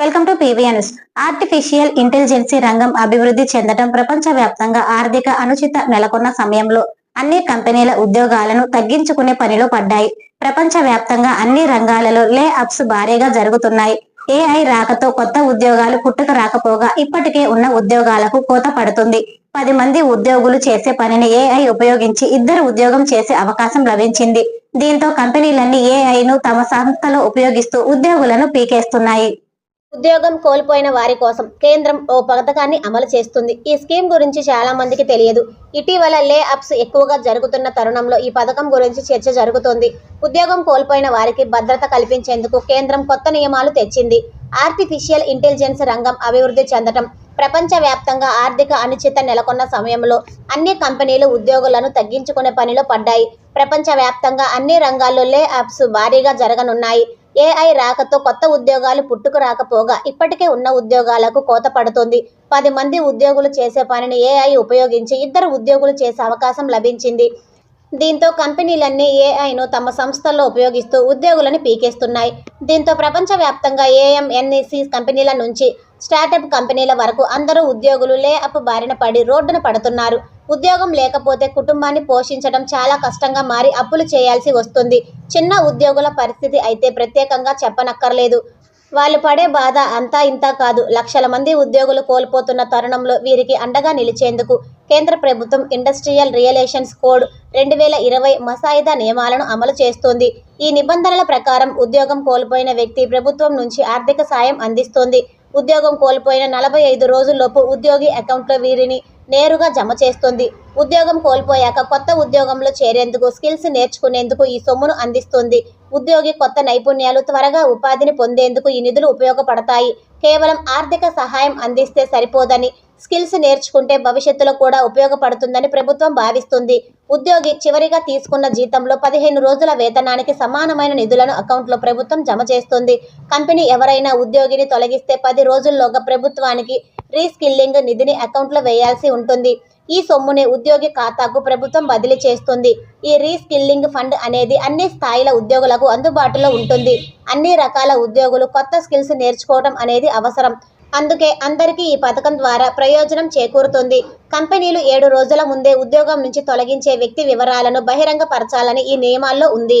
Welcome to PVNS artificial intelligence రంగం అభివృద్ధి చెందడం ప్రపంచవ్యాప్తంగా ఆర్థిక అనుచిత నెలకొన్న సమయంలో అన్ని కంపెనీల ఉద్యోగాలను తగ్గించుకునే పనిలో పడ్డాయి. ప్రపంచవ్యాప్తంగా అన్ని రంగాలలో లే అప్స్ భారీగా జరుగుతున్నాయి. ఏఐ రాకతో కొత్త ఉద్యోగాలు పుట్టుక రాకపోగా ఇప్పటికే ఉన్న ఉద్యోగాలకు కోత పడుతుంది. పది మంది ఉద్యోగులు చేసే పనిని ఏఐ ఉపయోగించి ఇద్దరు ఉద్యోగం చేసే అవకాశం లభించింది. దీంతో కంపెనీలన్నీ ఏఐను తమ సంస్థలో ఉపయోగిస్తూ ఉద్యోగులను పీకేస్తున్నాయి. ఉద్యోగం కోల్పోయిన వారి కోసం కేంద్రం ఓ పథకాన్ని అమలు చేస్తుంది. ఈ స్కీమ్ గురించి చాలా మందికి తెలియదు. ఇటీవల లే అప్స్ ఎక్కువగా జరుగుతున్న తరుణంలో ఈ పథకం గురించి చర్చ జరుగుతోంది. ఉద్యోగం కోల్పోయిన వారికి భద్రత కల్పించేందుకు కేంద్రం కొత్త నియమాలు తెచ్చింది. ఆర్టిఫిషియల్ ఇంటెలిజెన్స్ రంగం అభివృద్ధి చెందటం ప్రపంచవ్యాప్తంగా ఆర్థిక అనిశ్చిత నెలకొన్న సమయంలో అన్ని కంపెనీలు ఉద్యోగులను తగ్గించుకునే పనిలో పడ్డాయి. ప్రపంచవ్యాప్తంగా అన్ని రంగాల్లో లే అప్స్ భారీగా జరగనున్నాయి. ఏఐ రాకతో కొత్త ఉద్యోగాలు పుట్టుకు రాకపోగా ఇప్పటికే ఉన్న ఉద్యోగాలకు కోత పడుతుంది. పది మంది ఉద్యోగులు చేసే పనిని ఏఐ ఉపయోగించి ఇద్దరు ఉద్యోగులు చేసే అవకాశం లభించింది. దీంతో కంపెనీలన్నీ ఏఐను తమ సంస్థల్లో ఉపయోగిస్తూ ఉద్యోగులను పీకేస్తున్నాయి. దీంతో ప్రపంచవ్యాప్తంగా ఏఎంఎన్ఈసి కంపెనీల నుంచి స్టార్టప్ కంపెనీల వరకు అందరూ ఉద్యోగులు లే అప్ బారిన పడి రోడ్డున పడుతున్నారు. ఉద్యోగం లేకపోతే కుటుంబాన్ని పోషించడం చాలా కష్టంగా మారి అప్పులు చేయాల్సి వస్తుంది. చిన్న ఉద్యోగుల పరిస్థితి అయితే ప్రత్యేకంగా చెప్పనక్కర్లేదు. వాళ్ళు పడే బాధ అంతా ఇంతా కాదు. లక్షల మంది ఉద్యోగులు కోల్పోతున్న తరుణంలో వీరికి అండగా నిలిచేందుకు కేంద్ర ప్రభుత్వం ఇండస్ట్రియల్ రియలేషన్స్ కోడ్ రెండు వేల ఇరవై మసాయిదా నియమాలను అమలు చేస్తోంది. ఈ నిబంధనల ప్రకారం ఉద్యోగం కోల్పోయిన వ్యక్తి ప్రభుత్వం నుంచి ఆర్థిక సాయం అందిస్తోంది. ఉద్యోగం కోల్పోయిన నలభై ఐదు రోజుల్లోపు ఉద్యోగి అకౌంట్లో వీరిని నేరుగా జమ చేస్తుంది. ఉద్యోగం కోల్పోయాక కొత్త ఉద్యోగంలో చేరేందుకు స్కిల్స్ నేర్చుకునేందుకు ఈ సొమ్మును అందిస్తుంది. ఉద్యోగి కొత్త నైపుణ్యాలు త్వరగా ఉపాధిని పొందేందుకు ఈ నిధులు ఉపయోగపడతాయి. కేవలం ఆర్థిక సహాయం అందిస్తే సరిపోదని స్కిల్స్ నేర్చుకుంటే భవిష్యత్తులో కూడా ఉపయోగపడుతుందని ప్రభుత్వం భావిస్తుంది. ఉద్యోగి చివరిగా తీసుకున్న జీతంలో పదిహేను రోజుల వేతనానికి సమానమైన నిధులను అకౌంట్లో ప్రభుత్వం జమ చేస్తుంది. కంపెనీ ఎవరైనా ఉద్యోగిని తొలగిస్తే పది రోజుల్లోగా ప్రభుత్వానికి రీస్కిల్లింగ్ నిధిని అకౌంట్లో వేయాల్సి ఉంటుంది. ఈ సొమ్ముని ఉద్యోగి ఖాతాకు ప్రభుత్వం బదిలీ చేస్తుంది. ఈ రీస్కిల్లింగ్ ఫండ్ అనేది అన్ని స్థాయిల ఉద్యోగులకు అందుబాటులో ఉంటుంది. అన్ని రకాల ఉద్యోగులు కొత్త స్కిల్స్ నేర్చుకోవడం అనేది అవసరం. అందుకే అందరికీ ఈ పథకం ద్వారా ప్రయోజనం చేకూరుతుంది. కంపెనీలు ఏడు రోజుల ముందే ఉద్యోగం నుంచి తొలగించే వ్యక్తి వివరాలను బహిరంగపరచాలని ఈ నియమాల్లో ఉంది.